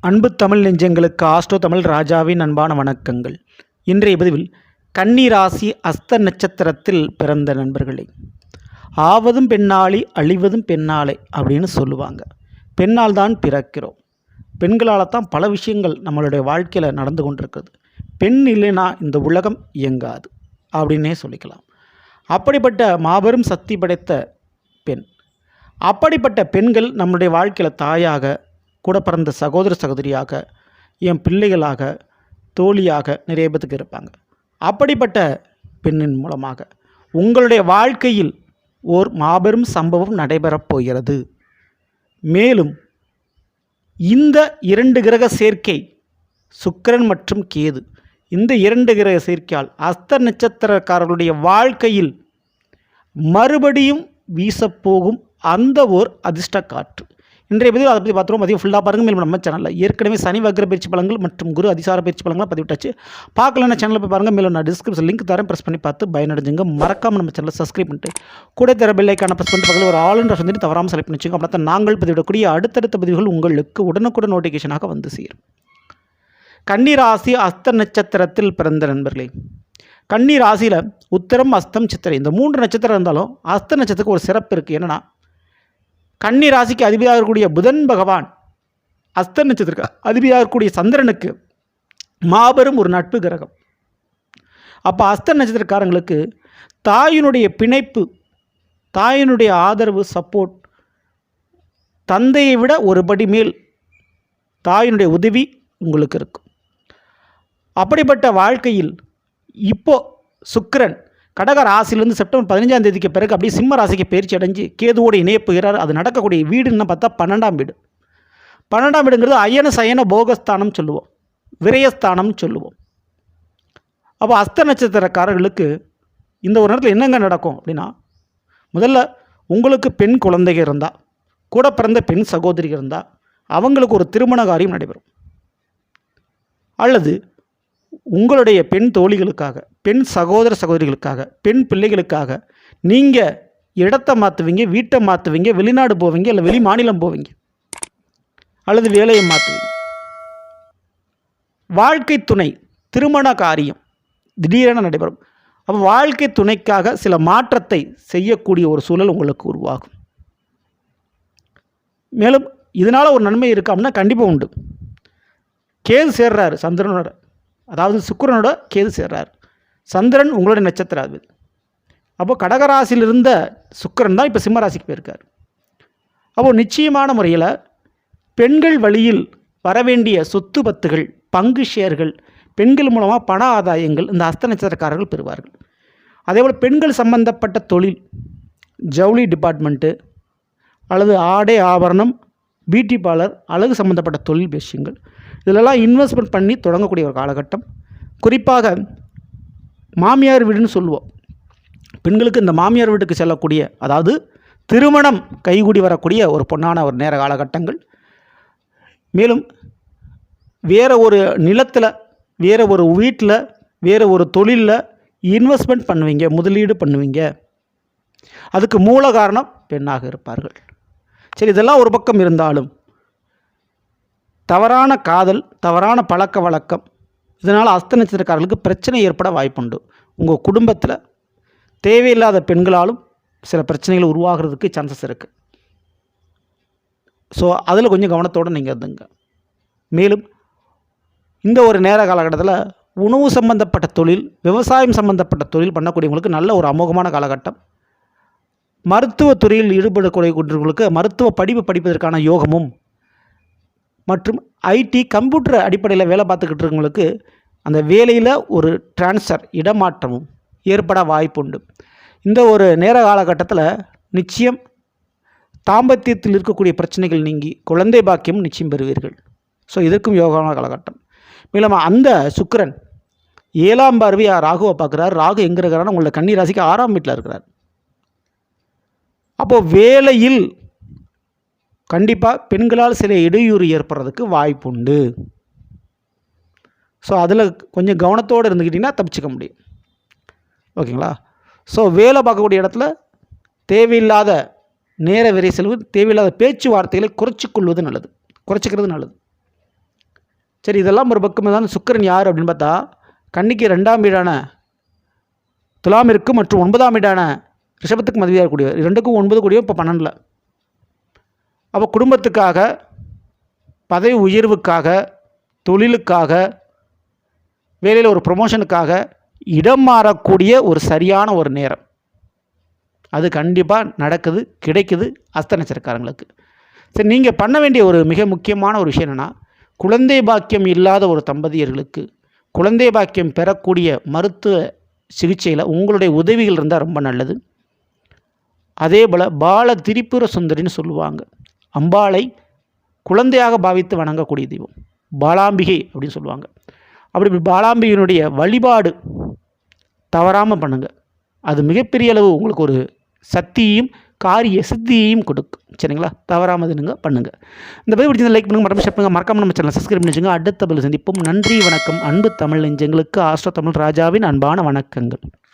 அன்பு தமிழ் நெஞ்சங்களுக்கு ஆஸ்ட்ரோ தமிழ் ராஜாவின் அன்பான வணக்கங்கள். இன்றைய பதிவில் கன்னிராசி அஸ்த நட்சத்திரத்தில் பிறந்த நண்பர்களே. ஆவதும் பெண்ணாளி அழிவதும் பெண்ணாளே அப்படின்னு சொல்லுவாங்க. பெண்ணால் தான் பிறக்கிறோம். பெண்களால் தான் பல விஷயங்கள் நம்மளுடைய வாழ்க்கையில் நடந்து கொண்டிருக்குது. பெண் இல்லைனா இந்த உலகம் இயங்காது அப்படின்னே சொல்லிக்கலாம். அப்படிப்பட்ட மாபெரும் சக்தி படைத்த பெண். அப்படிப்பட்ட பெண்கள் நம்முடைய வாழ்க்கையில் தாயாக கூட பிறந்த சகோதர சகோதரியாக என் பிள்ளைகளாக தோழியாக நிறைய பேத்துக்கு இருப்பாங்க. அப்படிப்பட்ட பெண்ணின் மூலமாக உங்களுடைய வாழ்க்கையில் ஓர் மாபெரும் சம்பவம் நடைபெறப் போகிறது. மேலும் இந்த இரண்டு கிரக சேர்க்கை சுக்கிரன் மற்றும் கேது இந்த இரண்டு கிரக சேர்க்கையால் அஸ்த நட்சத்திரக்காரர்களுடைய வாழ்க்கையில் மறுபடியும் வீசப்போகும் அந்த ஓர் அதிர்ஷ்ட காற்று இன்றைய பதிவு அதை பற்றி பார்த்துருவோம். பதிவு ஃபுல்லாக பாருங்கள் மேலும் நம்ம சேனலில் ஏற்கனவே சனி வக்ர பயிற்சி பலங்கள் மற்றும் குரு அதிசார பயிற்சி பலங்களாக பதிவிட்டாச்சு. பார்க்கலன்னா சேனலில் போய் பாருங்கள் மேலும் நான் டிஸ்கிரிப்ஷன் லிங்க் தரேன். ப்ரெஸ் பண்ணி பார்த்து பயனடைஞ்சுங்க. மறக்காமல் நம்ம சேனலை சப்ஸ்கிரைப் பண்ணிட்டு கூட தர பெல்லைக்கான ப்ரெஸ் பண்ணிட்டு பக்கத்தில் ஒரு ஆல் என்ற சொல்லி தவறாமல் செலக்ட் பண்ணி வச்சுங்க அப்படின்னா நாங்கள் பதிவிடக்கூடிய அடுத்தடுத்த பதிவுகள் உங்களுக்கு உடனுக்குடன் நோட்டிஃபிகேஷனாக வந்து சேரும். கன்னிராசி அஸ்த நட்சத்திரத்தில் பிறந்த நண்பர்களே கன்னி ராசியில் உத்தரம் அஸ்தம் சித்திரை இந்த மூன்று நட்சத்திரம் இருந்தாலும் அஸ்த நட்சத்திரத்துக்கு ஒரு சிறப்பு இருக்குது என்னென்னா கன்னி ராசிக்கு அதிபதியாக இருக்கக்கூடிய புதன் பகவான் அஸ்த நட்சத்திரக்கு அதிபதியாக இருக்கக்கூடிய சந்திரனுக்கு மாபெரும் ஒரு நட்பு கிரகம். அப்போ அஸ்த நட்சத்திரக்காரங்களுக்கு தாயினுடைய பிணைப்பு தாயினுடைய ஆதரவு சப்போர்ட் தந்தையை விட ஒரு படி மேல் தாயினுடைய உதவி உங்களுக்கு இருக்கும். அப்படிப்பட்ட வாழ்க்கையில் இப்போ சுக்கரன் கடக ராசியிலேருந்து செப்டம்பர் பதினஞ்சாம் தேதிக்கு பிறகு அப்படியே சிம்ம ராசிக்கு பயிற்சி அடைஞ்சு கேதுவோடு இணையப்புகிறார். அது நடக்கக்கூடிய வீடுன்னு பார்த்தா பன்னெண்டாம் வீடு. பன்னெண்டாம் வீடுங்கிறது அயன சயன போகஸ்தானம் சொல்லுவோம். விரயஸ்தானம் சொல்லுவோம். அப்போ அஸ்த நட்சத்திரக்காரர்களுக்கு இந்த ஒரு நேரத்தில் என்னங்க நடக்கும் அப்படின்னா முதல்ல உங்களுக்கு பெண் குழந்தைகள் இருந்தால் கூட பிறந்த பெண் சகோதரி இருந்தால் அவங்களுக்கு ஒரு திருமண காரியம் நடைபெறும். அல்லது உங்களுடைய பெண் தோழிகளுக்காக பெண் சகோதர சகோதரிகளுக்காக பெண் பிள்ளைகளுக்காக நீங்கள் இடத்த மாற்றுவீங்க வீட்டை மாற்றுவீங்க வெளிநாடு போவீங்க இல்லை வெளி மாநிலம் போவீங்க. அல்லது வேலையை மாற்றுவீங்க வாழ்க்கை துணை திருமண காரியம் திடீரென நடைபெறும். அப்போ வாழ்க்கை துணைக்காக சில மாற்றத்தை செய்யக்கூடிய ஒரு சூழல் உங்களுக்கு உருவாகும். மேலும் இதனால் ஒரு நன்மை இருக்கா அப்படின்னா கண்டிப்பாக உண்டு. கேது சேர்றாரு சந்திரனோட. அதாவது சுக்கிரனோட கேது சேர்றார். சந்திரன் உங்களுடைய நட்சத்திர அது அப்போ கடகராசியில் இருந்த சுக்கரன் தான் இப்போ சிம்மராசிக்கு போயிருக்கார். அப்போ நிச்சயமான முறையில் பெண்கள் வழியில் வரவேண்டிய சொத்து பத்துகள் பங்கு ஷேர்கள் பெண்கள் மூலமாக பண ஆதாயங்கள் இந்த அஸ்த நட்சத்திரக்காரர்கள் பெறுவார்கள். அதேபோல் பெண்கள் சம்பந்தப்பட்ட தொழில் ஜவுளி டிபார்ட்மெண்ட்டு அல்லது ஆடை ஆபரணம் பியூட்டி பார்லர் அழகு சம்மந்தப்பட்ட தொழில் விஷயங்கள். இதிலெல்லாம் இன்வெஸ்ட்மெண்ட் பண்ணி தொடங்கக்கூடிய ஒரு காலகட்டம். குறிப்பாக மாமியார் வீடுன்னு சொல்லுவோம். பெண்களுக்கு இந்த மாமியார் வீட்டுக்கு செல்லக்கூடிய அதாவது திருமணம் கைகூடி வரக்கூடிய ஒரு பொன்னான ஒரு நேர காலகட்டங்கள். மேலும் வேறு ஒரு நிலத்தில் வேறு ஒரு வீட்டில் வேறு ஒரு தொழிலில் இன்வெஸ்ட்மெண்ட் பண்ணுவீங்க முதலீடு பண்ணுவீங்க. அதுக்கு மூல காரணம் பெண்ணாக இருப்பார்கள். சரி இதெல்லாம் ஒரு பக்கம் இருந்தாலும் தவறான காதல் தவறான பழக்க வழக்கம் இதனால் அஸ்த நட்சத்திரக்காரர்களுக்கு பிரச்சனை ஏற்பட வாய்ப்புண்டு. உங்கள் குடும்பத்தில் தேவையில்லாத பெண்களாலும் சில பிரச்சனைகள் உருவாகிறதுக்கு சான்சஸ் இருக்குது ஸோ அதில் கொஞ்சம் கவனத்தோடு நீங்கள் இருந்துங்க. மேலும் இந்த ஒரு நேர காலகட்டத்தில் உணவு சம்பந்தப்பட்ட தொழில் விவசாயம் சம்பந்தப்பட்ட தொழில் பண்ணக்கூடியவங்களுக்கு நல்ல ஒரு அமோகமான காலகட்டம். மருத்துவ துறையில் ஈடுபடக்கூடிய கொண்டவர்களுக்கு மருத்துவ படிப்பு படிப்பதற்கான யோகமும் மற்றும் ஐடி கம்ப்யூட்டர் அடிப்படையில் வேலை பார்த்துக்கிட்டு இருக்கவங்களுக்கு அந்த வேலையில் ஒரு டிரான்ஸ்ஃபர் இடமாற்றமும் ஏற்பட வாய்ப்புண்டு. இந்த ஒரு நேர காலகட்டத்தில் நிச்சயம் தாம்பத்தியத்தில் இருக்கக்கூடிய பிரச்சனைகள் நீங்கி குழந்தை பாக்கியம் நிச்சயம் பெறுவீர்கள். ஸோ இதற்கும் யோகமான காலகட்டம். மேலும் அந்த சுக்கரன் ஏழாம் பார்வையாக ராகுவை பார்க்குறார். ராகு எங்கே இருக்கிறாருன்னா உங்களை கன்னி ராசிக்கு ஆறாம் வீட்டில் இருக்கிறார். அப்போது வேலையில் கண்டிப்பாக பெண்களால் சில இடையூறு ஏற்படுறதுக்கு வாய்ப்புண்டு. ஸோ அதில் கொஞ்சம் கவனத்தோடு இருந்துக்கிட்டிங்கன்னா தப்பிச்சுக்க முடியும். ஓகேங்களா? ஸோ வேலை பார்க்கக்கூடிய இடத்துல தேவையில்லாத நேர விரை செலவு தேவையில்லாத பேச்சுவார்த்தைகளை குறைச்சிக்கொள்வது நல்லது. குறைச்சிக்கிறது நல்லது. சரி இதெல்லாம் ஒரு பக்கம் தான் சுக்கரன் யார் அப்படின்னு பார்த்தா கன்னிக்கு ரெண்டாம் வீடான துலாமிற்கு மற்றும் ஒன்பதாம் வீடான ரிஷபத்துக்கு மதிவியாக இருக்கக்கூடியவர் ரெண்டுக்கும் ஒன்பது கூடிய இப்போ பன்னெண்டில். அப்போ குடும்பத்துக்காக பதவி உயர்வுக்காக தொழிலுக்காக வேலையில் ஒரு ப்ரொமோஷனுக்காக இடம் மாறக்கூடிய ஒரு சரியான ஒரு நேரம். அது கண்டிப்பாக நடக்குது கிடைக்குது அஸ்த நட்சத்திரக்காரங்களுக்கு சரி நீங்கள் பண்ண வேண்டிய ஒரு மிக முக்கியமான ஒரு விஷயம் என்னென்னா குழந்தை பாக்கியம் இல்லாத ஒரு தம்பதியர்களுக்கு குழந்தை பாக்கியம் பெறக்கூடிய மருத்துவ சிகிச்சையில் உங்களுடைய உதவிகள் இருந்தால் ரொம்ப நல்லது. அதே போல் பால திரிபுர சுந்தரின்னு சொல்லுவாங்க. அம்பாளை குழந்தையாக பாவித்து வணங்கக்கூடிய தெய்வம். பாலாம்பிகை அப்படின்னு சொல்லுவாங்க. அப்படி பாலாம்பிகையினுடைய வழிபாடு தவறாமல் பண்ணுங்கள் அது மிகப்பெரிய அளவு உங்களுக்கு ஒரு சக்தியையும் காரிய சித்தியையும் கொடுக்கும். சரிங்களா? தவறாமல் இதுங்க பண்ணுங்கள் இந்த பதிவு பிடிச்சது லைக் பண்ணுங்கள் மறக்காம ஷேர் பண்ணுங்கள் மறக்காம நம்ம சேனல் சப்ஸ்கிரைப் பண்ணிச்சுங்க அடுத்த பதில் சந்திப்போம். நன்றி வணக்கம். அன்பு தமிழ் நெஞ்சங்களுக்கு ஆஸ்ட்ரோ தமிழ் ராஜாவின் அன்பான வணக்கங்கள்.